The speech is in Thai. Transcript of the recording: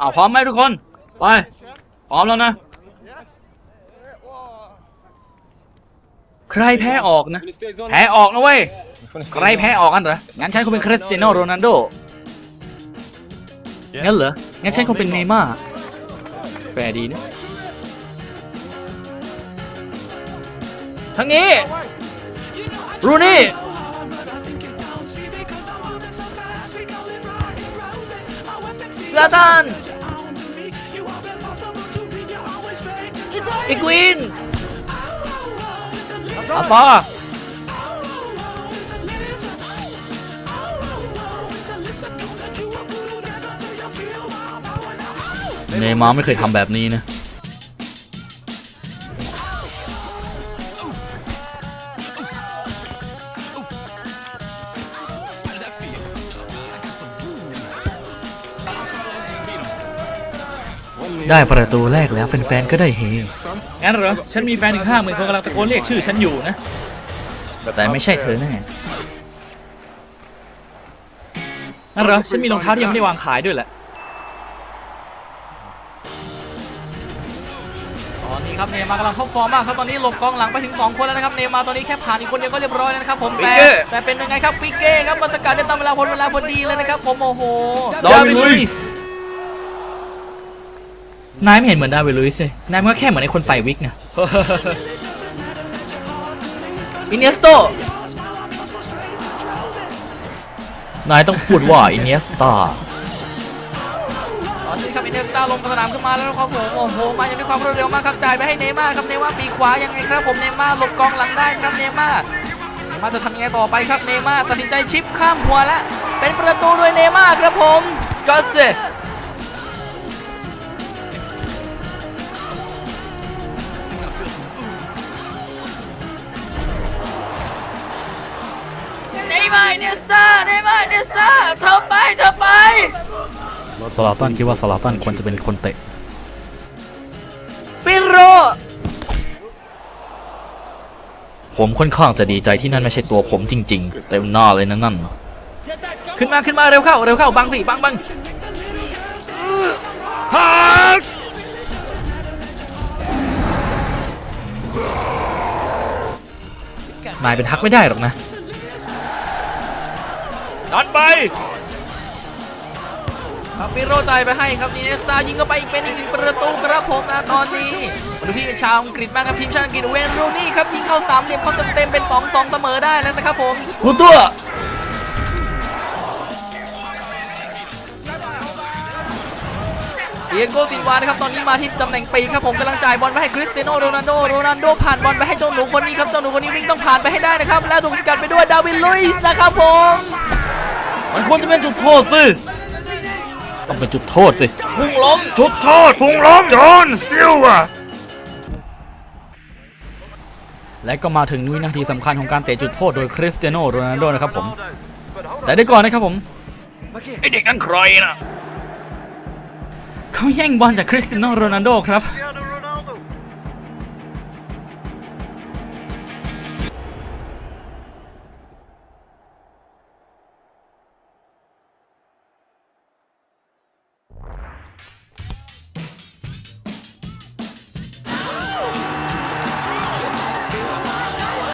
อ้าวพร้อมไหมทุกคน ไป พร้อมแล้วนะ ใครแพ้ออกนะ แพ้ออกนะเว้ย ใครแพ้ออกกันเหรอ งั้นฉันคงเป็นคริสเตียโนโรนัลโด งั้นเหรอ งั้นฉันคงเป็นเนย์ม่าร์แฟร์ดีนะทั้งนี้ รูนี่ ซาตันอีกวินอาซาเนย์มาไม่เคยทำแบบนี้นะ ได้ประตูแรกแล้วแฟนๆ ก็ได้เฮ งั้นเหรอ ฉันมีแฟนถึงห้าหมื่นคนกำลังตะโกนเรียกชื่อฉันอยู่นะ แต่ไม่ใช่เธอแน่งั้นเหรอ ฉันมีรองเท้าที่ยังไม่ได้วางขายด้วยแหละ ตอนนี้ครับเนย์มาร์กำลังท็อปฟอร์มมากครับตอนนี้หลบกองหลังไปถึง 2 คนแล้วนะครับเนย์มาร์ตอนนี้แค่ผ่านอีกคนเดียวก็เรียบร้อยแล้วนะครับผมแต่ปิเก้ แต่เป็นยังไงครับปิเก้ครับมาสกัดได้ตามเวลาพลเวลาพอดีเลยนะครับผมโอ้โห ดาร์วินลุยส์ นายไม่เห็นเหมือนดาวินลุยส์เลยนายมันก็แค่เหมือนไอ้คนใส่วิกเนี่ยอินเนสโตนายต้องพูดว่าอินเนสตาตอนนี้ครับอินเนสตาลงสนามขึ้นมาแล้วครับผมโอ้โหมาอย่างด้วยความรวดเร็วมากครับจ่ายไปให้เนม่าครับเนม่าร์ปีขวายังไงครับผมเนม่าหลบกองหลังได้ครับเนม่าเนม่าจะทำยังไงต่อไปครับเนม่าตัดสินใจชิปข้ามหัวแล้วเป็นประตูโดยเนม่าครับผมก็เซเนย์มาร์เนสตาเนย์มาร์เนสตาเธอไปเธอไปสลาตันคิดว่าสลาตันควรจะเป็นคนเตะปิโรผมค่อนข้างจะดีใจที่นั่นไม่ใช่ตัวผมจริง ๆ เต็มหน้าเลยนะนั่น ขึ้นมาขึ้นมาเร็วเข้าเร็วเข้าบังสิบังบังฮักนายเป็นทักไม่ได้หรอกนะ ดันไปครับปิโรใจายไปให้ครับนีเนสตายิงเข้าไปอีกเป็นอีกหนึ่งประตูครับผมนะตอนนี้มาดูที่เป็นชาวอังกฤษบ้างครับทีมชาติอังกฤษเวนรูนี่ครับยิงเข้าสามเหลี่ยมเข้าเต็มๆเป็น 2-2 เสมอได้แล้วนะครับผมหูตัวเดียโกซินวานะครับตอนนี้มาที่ตำแหน่งปีกครับผมกำลังจ่ายบอลไปให้คริสเตียโนโรนัลโดโรนัลโดผ่านบอลไปให้เจ้าหนูคนนี้ครับเจ้าหนูคนนี้วิ่งต้องผ่านไปให้ได้นะครับแล้วถูกสกัดไปด้วยดาวินลุยส์นะครับผม มันควรจะเป็นจุดโทษสิต้องเป็นจุดโทษสิพุ่งล้มจุดโทษพุงล้มจอห์นซิลวาและก็มาถึงวินาทีสำคัญของการเตะจุดโทษโดยคริสเตียโนโรนัลโดนะครับผม แต่ได้ก่อนนะครับผมไอเด็กนั่นใครนะเขาแย่งบอลจากคริสเตียโนโรนัลโดครับ